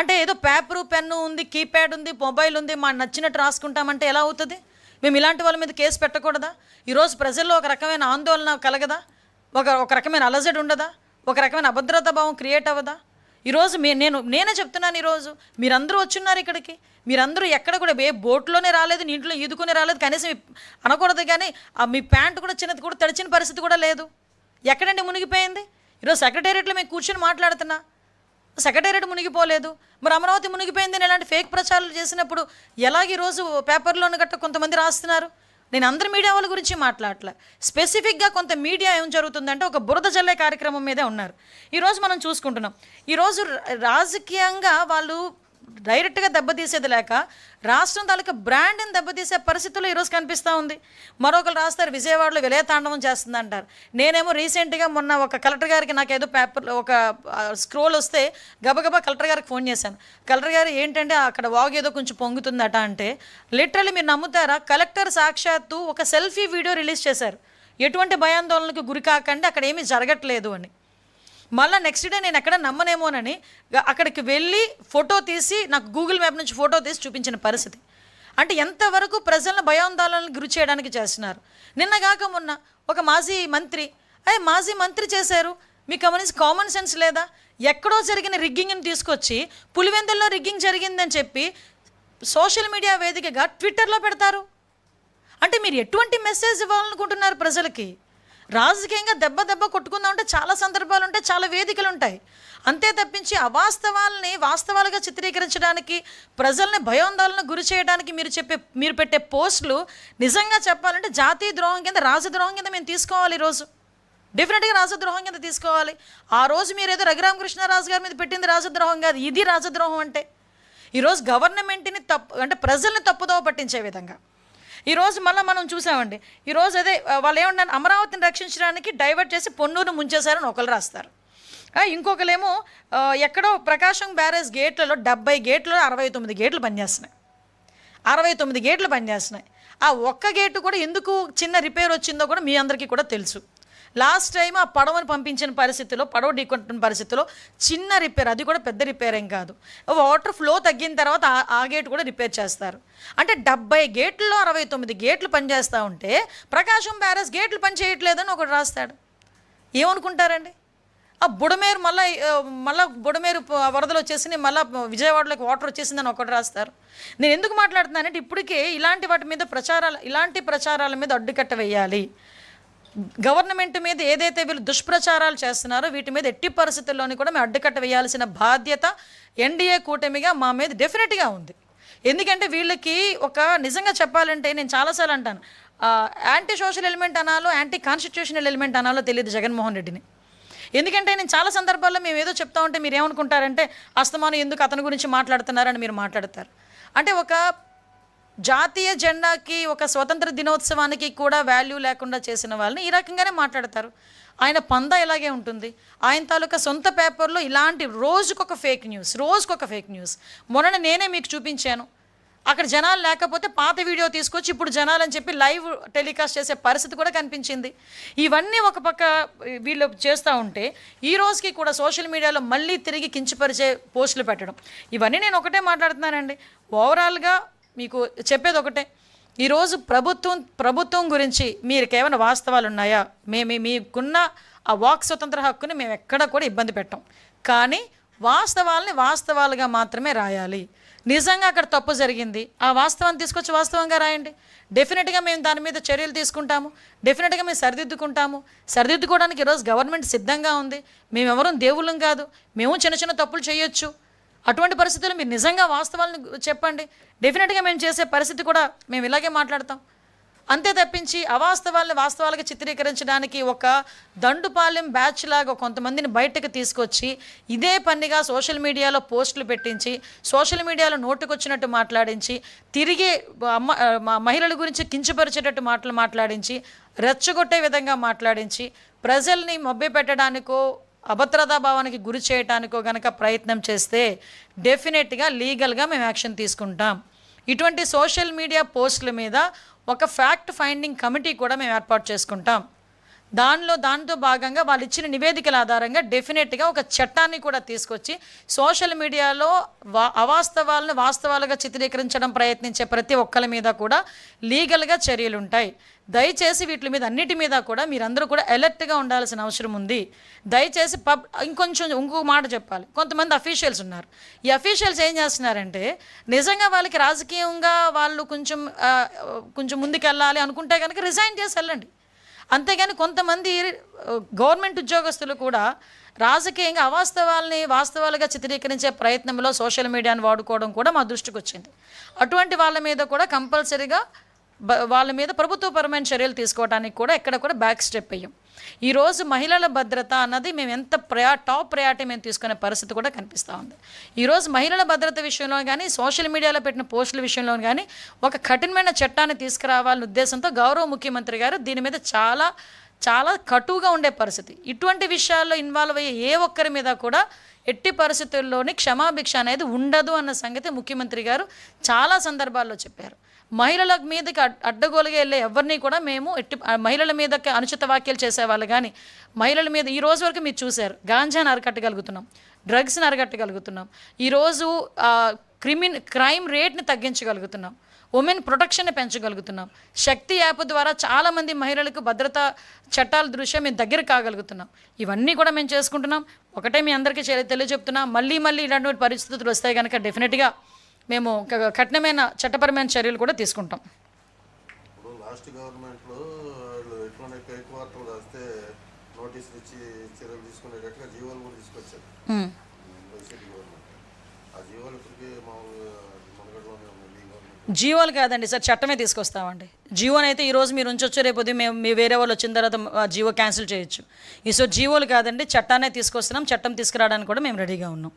అంటే ఏదో paper pen ఉంది కీప్యాడ్ ఉంది మొబైల్ ఉంది మా నచ్చినట్టు రాసుకుంటామంటే ఎలా అవుతుంది? మేము ఇలాంటి వాళ్ళ మీద కేసు పెట్టకూడదా? ఈరోజు ప్రజల్లో ఒక రకమైన ఆందోళన కలగదా? ఒక ఒక రకమైన అలజడి ఉండదా? ఒక రకమైన అభద్రతా భావం క్రియేట్ అవ్వదా? ఈరోజు మీ నేను నేనే చెప్తున్నాను ఈరోజు మీరందరూ వచ్చున్నారు ఇక్కడికి. మీరందరూ ఎక్కడ కూడా ఏ బోట్లోనే రాలేదు నీటిలో ఇంట్లో ఈదుకునే రాలేదు కనీసం అనకూడదు కానీ ఆ మీ ప్యాంట్ కూడా చిన్నది కూడా తడిచిన పరిస్థితి కూడా లేదు. ఎక్కడండి మునిగిపోయింది? ఈరోజు సెక్రటేరియట్లో మేము కూర్చొని మాట్లాడుతున్నా. సెక్రటేరియట్ మునిగిపోలేదు. మరి అమరావతి మునిగిపోయిందని ఇలాంటి ఫేక్ ప్రచారాలు చేసినప్పుడు ఎలాగ ఈరోజు పేపర్లోను గట్ట కొంతమంది రాస్తున్నారు? నేను అందరి మీడియా వాళ్ళ గురించి మాట్లాడలే. స్పెసిఫిక్గా కొంత మీడియా ఏం జరుగుతుందంటే ఒక బురద జల్లే కార్యక్రమం మీదే ఉన్నారు. ఈరోజు మనం చూసుకుంటున్నాం. ఈరోజు రాజకీయంగా వాళ్ళు డైరెక్ట్గా దెబ్బతీసేది లేక రాష్ట్రం తాలూకా బ్రాండ్ని దెబ్బతీసే పరిస్థితుల్లో ఈరోజు కనిపిస్తూ ఉంది. మరొకరు రాస్తారు విజయవాడలో విలయతాండవం చేస్తుంది అంటారు నేనేమో రీసెంట్గా మొన్న ఒక కలెక్టర్ గారికి నాకు ఏదో పేపర్ ఒక స్క్రోల్ వస్తే గబగబా కలెక్టర్ గారికి ఫోన్ చేశాను. కలెక్టర్ గారు ఏంటంటే అక్కడ వాగు ఏదో కొంచెం పొంగుతుందట అంటే లిటరలీ మీరు నమ్ముతారా? కలెక్టర్ సాక్షాత్తు ఒక సెల్ఫీ వీడియో రిలీజ్ చేశారు. ఎటువంటి భయాందోళనకు గురి కాకండి అక్కడ ఏమీ జరగట్లేదు అని. మళ్ళీ నెక్స్ట్ డే నేను ఎక్కడ నమ్మనేమోనని అక్కడికి వెళ్ళి ఫోటో తీసి నాకు గూగుల్ మ్యాప్ నుంచి ఫోటో తీసి చూపించిన పరిస్థితి. అంటే ఎంతవరకు ప్రజలను భయాందోళనకు గురి చేయడానికి చేస్తున్నారు. నిన్నగాక మొన్న ఒక మాజీ మంత్రి అయ్యే మాజీ మంత్రి చేశారు? మీ గమనించి కామన్ సెన్స్ లేదా? ఎక్కడో జరిగిన రిగ్గింగ్ని తీసుకొచ్చి పులివెందుల్లో రిగ్గింగ్ జరిగిందని చెప్పి సోషల్ మీడియా వేదికగా ట్విట్టర్లో పెడతారు. అంటే మీరు ఎటువంటి మెసేజ్ ఇవ్వాలనుకుంటున్నారు ప్రజలకి? రాజకీయంగా దెబ్బ దెబ్బ కొట్టుకుందాం అంటే చాలా సందర్భాలు ఉంటాయి చాలా వేదికలు ఉంటాయి. అంతే తప్పించి అవాస్తవాలని వాస్తవాలుగా చిత్రీకరించడానికి ప్రజల్ని భయోందాలను గురి చేయడానికి మీరు చెప్పే మీరు పెట్టే పోస్టులు నిజంగా చెప్పాలంటే జాతీయ ద్రోహం కింద రాజద్రోహం కింద మేము తీసుకోవాలి ఈరోజు. డెఫినెట్గా రాజద్రోహం కింద తీసుకోవాలి. ఆ రోజు మీరు ఏదో రఘురామకృష్ణరాజు గారి మీద పెట్టింది రాజద్రోహం కాదు ఇది రాజద్రోహం అంటే. ఈరోజు గవర్నమెంట్ని తప్పు అంటే ప్రజల్ని తప్పుదోవ పట్టించే విధంగా. ఈరోజు మళ్ళీ మనం చూసామండి. ఈరోజు అదే వాళ్ళు ఏమన్నా అమరావతిని రక్షించడానికి డైవర్ట్ చేసి పొన్నూరు ముంచేశారని ఒకరు రాస్తారు. ఇంకొకలేమో ఎక్కడో ప్రకాశం బ్యారేజ్ గేట్లలో డెబ్బై గేట్లు అరవై తొమ్మిది గేట్లు పనిచేస్తున్నాయి అరవై తొమ్మిది గేట్లు పనిచేస్తున్నాయి ఆ ఒక్క గేటు కూడా ఎందుకు చిన్న రిపేర్ వచ్చిందో కూడా మీ అందరికీ కూడా తెలుసు. లాస్ట్ టైం ఆ పడవను పంపించిన పరిస్థితిలో పడవ ఢీకొట్టిన పరిస్థితిలో చిన్న రిపేర్ అది కూడా పెద్ద రిపేర్ ఏం కాదు. వాటర్ ఫ్లో తగ్గిన తర్వాత ఆ- గేటు గేట్ కూడా రిపేర్ చేస్తారు. అంటే డెబ్బై గేట్లలో అరవై తొమ్మిది గేట్లు పనిచేస్తూ ఉంటే ప్రకాశం బ్యారేజ్ గేట్లు పని చేయట్లేదని ఒకటి రాస్తాడు. ఏమనుకుంటారండి? ఆ బుడమేరు మళ్ళీ మళ్ళీ బుడమేరు వరదలు వచ్చేసి మళ్ళీ విజయవాడలోకి వాటర్ వచ్చేసిందని ఒకటి రాస్తారు. నేను ఎందుకు మాట్లాడుతున్నానంటే ఇప్పటికే ఇలాంటి వాటి మీద ప్రచారాలు ఇలాంటి ప్రచారాల మీద అడ్డుకట్ట వేయాలి. గవర్నమెంట్ మీద ఏదైతే వీళ్ళు దుష్ప్రచారాలు చేస్తున్నారో వీటి మీద ఎట్టి పరిస్థితుల్లోని కూడా మేము అడ్డుకట్ట వేయాల్సిన బాధ్యత ఎన్డీఏ కూటమిగా మా మీద డెఫినెట్గా ఉంది. ఎందుకంటే వీళ్ళకి ఒక నిజంగా చెప్పాలంటే నేను చాలాసార్లు అంటాను యాంటీ సోషల్ ఎలిమెంట్ అనాలో యాంటీ కాన్స్టిట్యూషనల్ ఎలిమెంట్ అనాలో తెలియదు జగన్మోహన్ రెడ్డిని. ఎందుకంటే నేను చాలా సందర్భాల్లో మేము ఏదో చెప్తా ఉంటే మీరు ఏమనుకుంటారంటే అస్తమానం ఎందుకు అతని గురించి మాట్లాడుతున్నారని మీరు మాట్లాడతారు. అంటే ఒక జాతీయ జెండాకి ఒక స్వతంత్ర దినోత్సవానికి కూడా వాల్యూ లేకుండా చేసిన వాళ్ళని ఈ రకంగానే మాట్లాడతారు. ఆయన పంద ఇలాగే ఉంటుంది? ఆయన తాలూకా సొంత పేపర్లో ఇలాంటి రోజుకొక ఫేక్ న్యూస్ రోజుకొక ఫేక్ న్యూస్ మొన్న నేనే మీకు చూపించాను. అక్కడ జనాలు లేకపోతే పాత వీడియో తీసుకొచ్చి ఇప్పుడు జనాలు అని చెప్పి లైవ్ టెలికాస్ట్ చేసే పరిస్థితి కూడా కనిపించింది. ఇవన్నీ ఒక పక్క వీళ్ళు చేస్తూ ఉంటే ఈ రోజుకి కూడా సోషల్ మీడియాలో మళ్ళీ తిరిగి కించపరిచే పోస్టులు పెట్టడం. ఇవన్నీ నేను ఒకటే మాట్లాడుతున్నానండి. ఓవరాల్గా మీకు చెప్పేది ఒకటే. ఈరోజు ప్రభుత్వం ప్రభుత్వం గురించి మీరు కేవలం వాస్తవాలు ఉన్నాయా మేము మీకున్న ఆ వాక్ స్వతంత్ర హక్కుని మేము ఎక్కడ కూడా ఇబ్బంది పెట్టాం. కానీ వాస్తవాల్ని వాస్తవాలుగా మాత్రమే రాయాలి. నిజంగా అక్కడ తప్పు జరిగింది. ఆ వాస్తవాన్ని తీసుకొచ్చి వాస్తవంగా రాయండి. డెఫినెట్గా మేము దాని మీద చర్యలు తీసుకుంటాము. డెఫినెట్గా మేము సరిదిద్దుకుంటాము. సరిదిద్దుకోవడానికి ఈరోజు గవర్నమెంట్ సిద్ధంగా ఉంది. మేమెవరం దేవుళ్ళం కాదు. మేము చిన్న చిన్న తప్పులు చేయొచ్చు. అటువంటి పరిస్థితుల్లో మీరు నిజంగా వాస్తవాలను చెప్పండి. డెఫినెట్గా మేము చేసే పరిస్థితి కూడా మేము ఇలాగే మాట్లాడతాం. అంతే తప్పించి అవాస్తవాల్ని వాస్తవాలుగా చిత్రీకరించడానికి ఒక దండుపాలెం బ్యాచ్ లాగా కొంతమందిని బయటకు తీసుకొచ్చి ఇదే పనిగా సోషల్ మీడియాలో పోస్టులు పెట్టించి సోషల్ మీడియాలో నోటుకొచ్చినట్టు మాట్లాడించి తిరిగి అమ్మ మహిళల గురించి కించపరిచేటట్టు మాటలు మాట్లాడించి రెచ్చగొట్టే విధంగా మాట్లాడించి ప్రజల్ని మభ్యపెట్టడానికో అభద్రతా భావానికి గురి చేయటానికో గనక ప్రయత్నం చేస్తే డెఫినెట్గా లీగల్గా మేము యాక్షన్ తీసుకుంటాం. ఇటువంటి సోషల్ మీడియా పోస్టుల మీద ఒక ఫ్యాక్ట్ ఫైండింగ్ కమిటీ కూడా మేము ఏర్పాటు చేసుకుంటాం. దానిలో దాంతో భాగంగా వాళ్ళు ఇచ్చిన నివేదికల ఆధారంగా డెఫినెట్గా ఒక చట్టాన్ని కూడా తీసుకొచ్చి సోషల్ మీడియాలో వా అవాస్తవాలను వాస్తవాలుగా చిత్రీకరించడం ప్రయత్నించే ప్రతి ఒక్కరి మీద కూడా లీగల్గా చర్యలు ఉంటాయి. దయచేసి వీటి మీద అన్నిటి మీద కూడా మీరందరూ కూడా అలర్ట్గా ఉండాల్సిన అవసరం ఉంది. దయచేసి పబ్ ఇంకొంచెం ఇంకొక మాట చెప్పాలి. కొంతమంది అఫీషియల్స్ ఉన్నారు. ఈ అఫీషియల్స్ ఏం చేస్తున్నారంటే నిజంగా వాళ్ళకి రాజకీయంగా వాళ్ళు కొంచెం కొంచెం ముందుకెళ్ళాలి అనుకుంటే కనుక రిజైన్ చేసి వెళ్ళండి. అంతేగాని కొంతమంది గవర్నమెంట్ ఉద్యోగస్తులు కూడా రాజకీయంగా అవాస్తవాల్ని వాస్తవాలుగా చిత్రీకరించే ప్రయత్నంలో సోషల్ మీడియాను వాడుకోవడం కూడా మా దృష్టికి వచ్చింది అటువంటి వాళ్ళ మీద కూడా కంపల్సరీగా వాళ్ళ మీద ప్రభుత్వపరమైన చర్యలు తీసుకోవడానికి కూడా ఎక్కడ కూడా బ్యాక్ స్టెప్ అయ్యాం ఈరోజు మహిళల భద్రత అన్నది మేము ఎంత ప్రయా టాప్ ప్రయారిటీ మేము తీసుకునే పరిస్థితి కూడా కనిపిస్తూ ఉంది. ఈరోజు మహిళల భద్రత విషయంలో కానీ సోషల్ మీడియాలో పెట్టిన పోస్టుల విషయంలో కానీ ఒక కఠినమైన చట్టాన్ని తీసుకురావాలనే ఉద్దేశంతో గౌరవ ముఖ్యమంత్రి గారు దీని మీద చాలా చాలా కటువుగా ఉండే పరిస్థితి. ఇటువంటి విషయాల్లో ఇన్వాల్వ్ అయ్యే ఏ ఒక్కరి మీద కూడా ఎట్టి పరిస్థితుల్లోని క్షమాభిక్ష అనేది ఉండదు అన్న సంగతి ముఖ్యమంత్రి గారు చాలా సందర్భాల్లో చెప్పారు. మహిళల మీదకి అడ్డగోలుగా వెళ్ళే ఎవరిని కూడా మేము ఎట్టి మహిళల మీదకి అనుచిత వ్యాఖ్యలు చేసేవాళ్ళు. కానీ మహిళల మీద ఈ రోజు వరకు మీరు చూశారు గాంజాని అరికట్టగలుగుతున్నాం డ్రగ్స్ని అరికట్టగలుగుతున్నాం. ఈరోజు క్రిమిన్ క్రైమ్ రేట్ని తగ్గించగలుగుతున్నాం ఉమెన్ ప్రొటెక్షన్ పెంచగలుగుతున్నాం. శక్తి యాప్ ద్వారా చాలామంది మహిళలకు భద్రతా చట్టాల దృష్ట్యా మేము దగ్గర కాగలుగుతున్నాం. ఇవన్నీ కూడా మేము చేసుకుంటున్నాం. ఒకటే మీ అందరికీ తెలియజెప్తున్నా మళ్ళీ మళ్ళీ ఇలాంటి పరిస్థితులు వస్తాయి కనుక డెఫినెట్గా మేము కఠినమైన చట్టపరమైన చర్యలు కూడా తీసుకుంటాం. ఇప్పుడు లాస్ట్ గవర్నమెంట్లో వాళ్ళు ఎట్లనే పే క్వార్టర్ రాస్తే నోటీసులు ఇచ్చి చర్యలు తీసుకునేటట్టుగా జీవోలు కూడా తీసుకొచ్చారు. మ్మ్. YCP government. ఆ జీవోలు ఇప్పటికీ మామూలుగా మనగడలోనే ఉన్నాయి మీ గవర్నమెంట్. జీవోలు కాదండి సార్ చట్టమే తీసుకొస్తామండి. జీవోని అయితే ఈరోజు మీరు ఉంచొచ్చు రేపు ఉదయం మేము మీ వేరే వాళ్ళు వచ్చిన తర్వాత జీవో క్యాన్సిల్ చేయొచ్చు. ఈ సో జీవోలు కాదండి చట్టాన్ని తీసుకొస్తున్నాం చట్టం తీసుకురావడానికి కూడా మేము రెడీగా ఉన్నాం.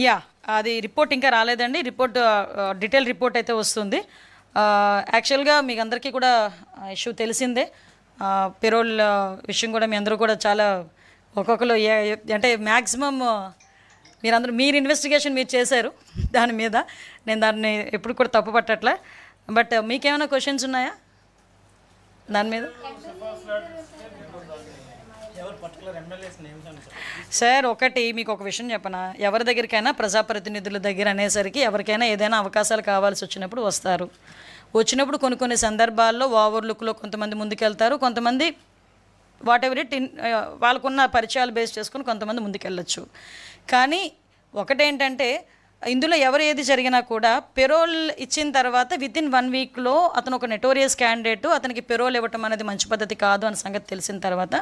యా అది రిపోర్ట్ ఇంకా రాలేదండి. రిపోర్ట్ డీటెయిల్ రిపోర్ట్ అయితే వస్తుంది. యాక్చువల్గా మీకు అందరికీ కూడా ఇష్యూ తెలిసిందే. పెరోల్ విషయం కూడా మీ అందరూ కూడా చాలా ఒక్కొక్కరు ఏ- అంటే మ్యాక్సిమం మీరందరూ మీరు ఇన్వెస్టిగేషన్ మీరు చేశారు దాని మీద. నేను దాన్ని ఎప్పుడు కూడా తప్పు పట్టట్లే. బట్ మీకేమైనా క్వశ్చన్స్ ఉన్నాయా? దాని మీద ఎవరు పర్టికులర్ ఎమ్మెల్యేస్ నేమ్స్ అని సార్ ఒకటి మీకు ఒక విషయం చెప్పనా? ఎవరి దగ్గరికైనా ప్రజాప్రతినిధుల దగ్గర అనేసరికి ఎవరికైనా ఏదైనా అవకాశాలు కావాల్సి వచ్చినప్పుడు వస్తారు. వచ్చినప్పుడు కొన్ని కొన్ని సందర్భాల్లో ఓవర్ లుక్లో కొంతమంది ముందుకెళ్తారు. కొంతమంది వాట్ ఎవర్ ఇట్ వాళ్ళకున్న పరిచయాలు బేస్ చేసుకొని కొంతమంది ముందుకెళ్ళొచ్చు. కానీ ఒకటేంటంటే ఇందులో ఎవరు ఏది జరిగినా కూడా పెరోల్ ఇచ్చిన తర్వాత విత్ ఇన్ వన్ వీక్లో అతను ఒక నెటోరియస్ క్యాండిడేట్ అతనికి పెరోల్ ఇవ్వటం అనేది మంచి పద్ధతి కాదు అన్న సంగతి తెలిసిన తర్వాత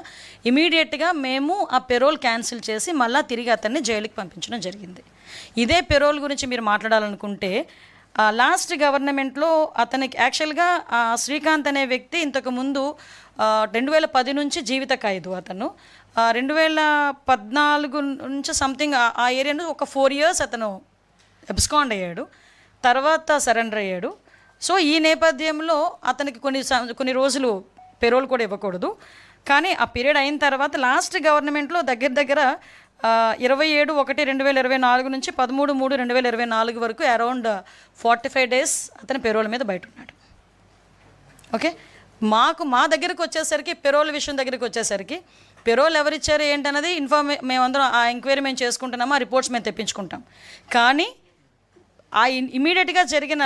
ఇమీడియట్గా మేము ఆ పెరోల్ క్యాన్సిల్ చేసి మళ్ళీ తిరిగి అతన్ని జైలుకి పంపించడం జరిగింది. ఇదే పెరోల్ గురించి మీరు మాట్లాడాలనుకుంటే లాస్ట్ గవర్నమెంట్లో అతనికి యాక్చువల్గా శ్రీకాంత్ అనే వ్యక్తి ఇంతకు ముందు రెండు వేల పది నుంచి జీవిత ఖైదు అతను. రెండు వేల పద్నాలుగు నుంచి సంథింగ్ ఆ ఏరియాను ఒక ఫోర్ ఇయర్స్ అతను ఎబ్స్కాండ్ అయ్యాడు. తర్వాత సరెండర్ అయ్యాడు. సో ఈ నేపథ్యంలో అతనికి కొన్ని కొన్ని రోజులు పెరోల్ కూడా ఇవ్వకూడదు. కానీ ఆ పీరియడ్ అయిన తర్వాత లాస్ట్ గవర్నమెంట్లో దగ్గర దగ్గర ఇరవై ఏడు ఒకటి రెండు వేల ఇరవై నాలుగు నుంచి పదమూడు మూడు రెండు వేల ఇరవై నాలుగు వరకు అరౌండ్ ఫార్టీ ఫైవ్ డేస్ అతని పెరోల్ మీద బయట ఉన్నాడు. ఓకే? మాకు మా దగ్గరకు వచ్చేసరికి పెరోల్ విషయం దగ్గరికి వచ్చేసరికి పెరోల్ ఎవరిచ్చారు ఏంటన్నది ఇన్ఫార్మే మేమందరం ఆ ఎంక్వైరీ మేము చేసుకుంటున్నాము ఆ రిపోర్ట్స్ మేము తెప్పించుకుంటాం. కానీ ఆ ఇమీడియట్గా జరిగిన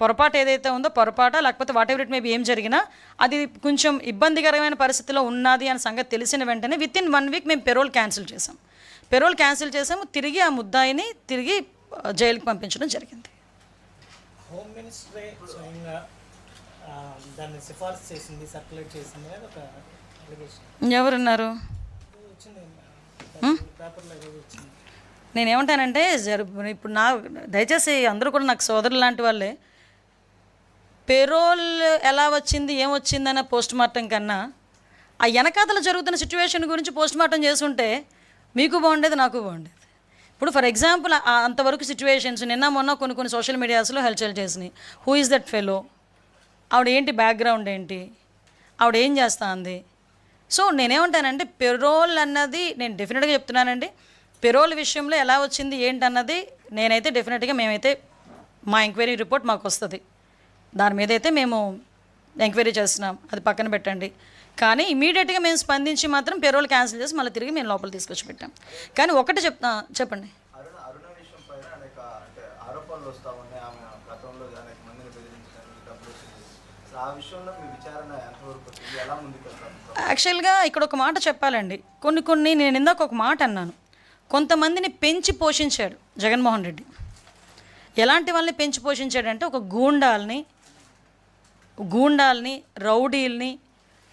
పొరపాటు ఏదైతే ఉందో పొరపాట లేకపోతే వాట్ ఎవర్ ఇట్ మేబీ ఏం జరిగినా అది కొంచెం ఇబ్బందికరమైన పరిస్థితిలో ఉన్నది అనే సంగతి తెలిసిన వెంటనే విత్ ఇన్ వన్ వీక్ మేము పెరోల్ క్యాన్సిల్ చేసాం పెరోల్ క్యాన్సిల్ చేసాము తిరిగి ఆ ముద్దాయిని తిరిగి జైలుకి పంపించడం జరిగింది. హోమ్ మినిస్టరే స్వయంగా ఆ, దాన్ని సిఫార్సు చేసింది సర్క్యులేట్ చేసింది అనేది ఒక అలిగేషన్ ఎవరున్నారు? వచ్చింది పేపర్లో ఏదో వచ్చింది. నేనేమంటానంటే జరు ఇప్పుడు నా దయచేసి అందరూ కూడా నాకు సోదరులు లాంటి వాళ్ళే పెరోల్ ఎలా వచ్చింది ఏం వచ్చిందన్న పోస్ట్ మార్టం కన్నా ఆ వెనకాతలు జరుగుతున్న సిచ్యువేషన్ గురించి పోస్ట్ మార్టం చేసుంటే మీకు బాగుండేది నాకు బాగుండేది. ఇప్పుడు ఫర్ ఎగ్జాంపుల్ అంతవరకు సిచ్యువేషన్స్ నిన్న మొన్న కొన్ని కొన్ని సోషల్ మీడియాస్లో హెల్చల్ చేసినాయి. హూ ఇస్ దట్ ఫెలో ఆవిడ ఏంటి బ్యాక్గ్రౌండ్ ఏంటి? ఆవిడ ఏం చేస్తా అంది సో నేనేమంటానంటే పెరోల్ అన్నది నేను డెఫినెట్గా చెప్తున్నానండి. పెరోల్ విషయంలో ఎలా వచ్చింది ఏంటన్నది నేనైతే డెఫినెట్గా మేమైతే మా ఎంక్వైరీ రిపోర్ట్ మాకు వస్తుంది. దాని మీద అయితే మేము ఎంక్వైరీ చేస్తున్నాం. అది పక్కన పెట్టండి. కానీ ఇమీడియట్గా మేము స్పందించి మాత్రం పెరోల్ క్యాన్సిల్ చేసి మళ్ళీ తిరిగి మేము లోపల తీసుకొచ్చి పెట్టాం. కానీ ఒకటి చెప్తా చెప్పండి. యాక్చువల్గా ఇక్కడ ఒక మాట చెప్పాలండి. కొన్ని కొన్ని నేను ఇందాక ఒక మాట అన్నాను. కొంతమందిని పెంచి పోషించాడు జగన్మోహన్ రెడ్డి. ఎలాంటి వాళ్ళని పెంచి పోషించాడంటే ఒక గూండాల్ని గూండాల్ని రౌడీల్ని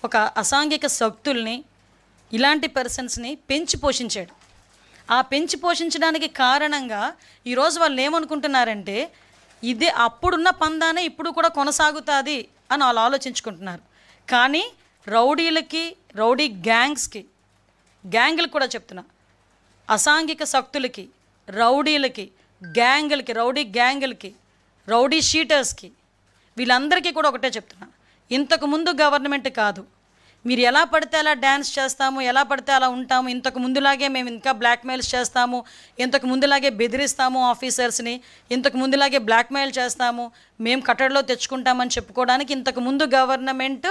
ఒక అసాంఘిక శక్తుల్ని ఇలాంటి పర్సన్స్ని పెంచి పోషించాడు. ఆ పెంచి పోషించడానికి కారణంగా ఈరోజు వాళ్ళు ఏమనుకుంటున్నారంటే ఇదే అప్పుడున్న పందానే ఇప్పుడు కూడా కొనసాగుతుంది అని వాళ్ళు ఆలోచించుకుంటున్నారు. కానీ రౌడీలకి రౌడీ గ్యాంగ్స్కి గ్యాంగ్లకు కూడా చెప్తున్నా. అసాంఘిక శక్తులకి రౌడీలకి గ్యాంగులకి రౌడీ గ్యాంగులకి రౌడీ షీటర్స్కి వీళ్ళందరికీ కూడా ఒకటే చెప్తున్నా. ఇంతకుముందు గవర్నమెంట్ కాదు. మీరు ఎలా పడితే అలా డ్యాన్స్ చేస్తాము ఎలా పడితే అలా ఉంటాము ఇంతకు ముందులాగే మేము ఇంకా బ్లాక్మెయిల్స్ చేస్తాము ఇంతకు ముందులాగే బెదిరిస్తాము ఆఫీసర్స్ని ఇంతకు ముందులాగే బ్లాక్మెయిల్ చేస్తాము మేము కట్టడిలో తెచ్చుకుంటామని చెప్పుకోవడానికి ఇంతకు ముందు గవర్నమెంట్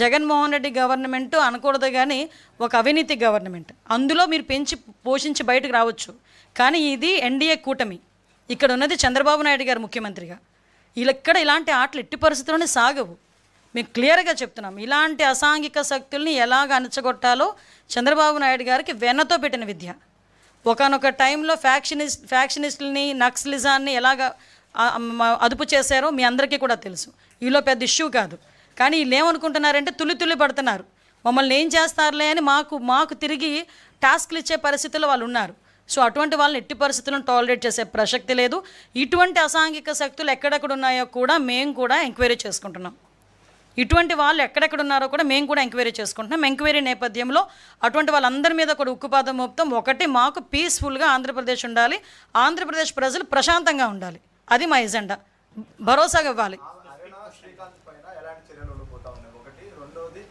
జగన్మోహన్ రెడ్డి గవర్నమెంట్ అనకూడదు కానీ ఒక అవినీతి గవర్నమెంట్. అందులో మీరు పెంచి పోషించి బయటకు రావచ్చు. కానీ ఇది ఎన్డీఏ కూటమి. ఇక్కడ ఉన్నది చంద్రబాబు నాయుడు గారు ముఖ్యమంత్రిగా. వీళ్ళు ఇక్కడ ఇలాంటి ఆటలు ఎట్టి పరిస్థితుల్లోనే సాగవు. మేము క్లియర్గా చెప్తున్నాం. ఇలాంటి అసాంఘిక శక్తుల్ని ఎలాగ అణచగొట్టాలో చంద్రబాబు నాయుడు గారికి వెన్నతో పెట్టిన విద్య. ఒకనొక టైంలో ఫ్యాక్షనిస్ట్ ఫ్యాక్షనిస్టులని నక్సలిజాన్ని ఎలాగ అదుపు చేశారో మీ అందరికీ కూడా తెలుసు. ఈలో పెద్ద ఇష్యూ కాదు. కానీ వీళ్ళు ఏమనుకుంటున్నారంటే తుల్లి తుల్లి పడుతున్నారు. మమ్మల్ని ఏం చేస్తారులే అని మాకు మాకు తిరిగి టాస్క్లు ఇచ్చే పరిస్థితుల్లో వాళ్ళు ఉన్నారు. సో అటువంటి వాళ్ళని ఎట్టి పరిస్థితులను టాలరేట్ చేసే ప్రసక్తి లేదు. ఇటువంటి అసాంఘిక శక్తులు ఎక్కడెక్కడ ఉన్నాయో కూడా మేము కూడా ఎంక్వైరీ చేసుకుంటున్నాం. ఇటువంటి వాళ్ళు ఎక్కడెక్కడ ఉన్నారో కూడా మేము కూడా ఎంక్వైరీ చేసుకుంటున్నాం. ఎంక్వైరీ నేపథ్యంలో అటువంటి వాళ్ళందరి మీద కూడా ఉక్కుపాదం మోపుతాం. ఒకటి మాకు పీస్ఫుల్గా ఆంధ్రప్రదేశ్ ఉండాలి. ఆంధ్రప్రదేశ్ ప్రజలు ప్రశాంతంగా ఉండాలి. అది మా ఎజెండా భరోసాగా ఇవ్వాలి అరుణ శ్రీకాంత్ పైన ఎలాంటి చర్యలు ఉండిపోతా ఉన్నాయి ఒకటి రెండోది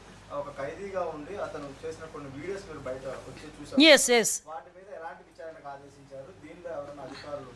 ఒక ఖైదీగా ఉండి అతను చేసిన కొన్ని వీడియోస్ మీరు బయట వచ్చి చూసారు. ఎస్ ఎస్ వాటి మీద ఎలాంటి విచారణకు ఆదేశించారు? దీనిలో ఎవరైనా అధికారులు